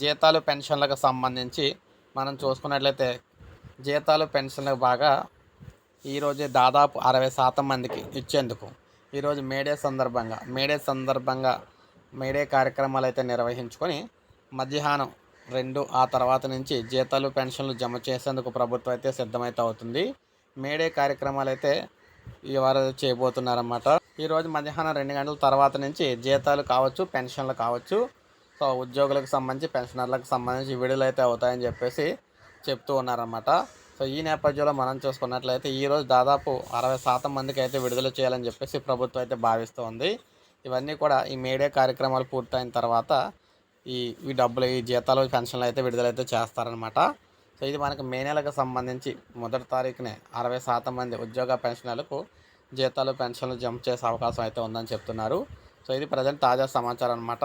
జీతాలు పెన్షన్లకు సంబంధించి మనం చూసుకున్నట్లయితే జీతాలు పెన్షన్లకు బాగా ఈరోజు దాదాపు అరవై శాతం మందికి ఇచ్చేందుకు. ఈరోజు మేడే సందర్భంగా మేడే సందర్భంగా మేడే కార్యక్రమాలు అయితే నిర్వహించుకొని మధ్యాహ్నం రెండు ఆ తర్వాత నుంచి జీతాలు పెన్షన్లు జమ చేసేందుకు ప్రభుత్వం అయితే సిద్ధమైతే అవుతుంది. మేడే కార్యక్రమాలు అయితే ఈ వారు చేయబోతున్నారన్నమాట. ఈరోజు మధ్యాహ్నం రెండు గంటల తర్వాత నుంచి జీతాలు కావచ్చు పెన్షన్లు కావచ్చు సో ఉద్యోగులకు సంబంధించి పెన్షనర్లకు సంబంధించి విడుదల అయితే అవుతాయని చెప్పేసి చెప్తూ ఉన్నారన్నమాట. సో ఈ నేపథ్యంలో మనం చూసుకున్నట్లయితే ఈరోజు దాదాపు అరవై శాతం మందికి అయితే విడుదల చేయాలని చెప్పేసి ప్రభుత్వం అయితే భావిస్తూ ఉంది. ఇవన్నీ కూడా ఈ మేడే కార్యక్రమాలు పూర్తయిన తర్వాత ఈ ఈ డబ్బులు ఈ జీతాలు పెన్షన్లు అయితే విడుదలైతే చేస్తారనమాట సో ఇది మనకు మే నెలకు సంబంధించి మొదటి తారీఖునే అరవై శాతం మంది ఉద్యోగ పెన్షనర్లకు జీతాలు పెన్షన్లు జమ చేసే అవకాశం అయితే ఉందని చెప్తున్నారు. సో ఇది ప్రజెంట్ తాజా సమాచారం అనమాట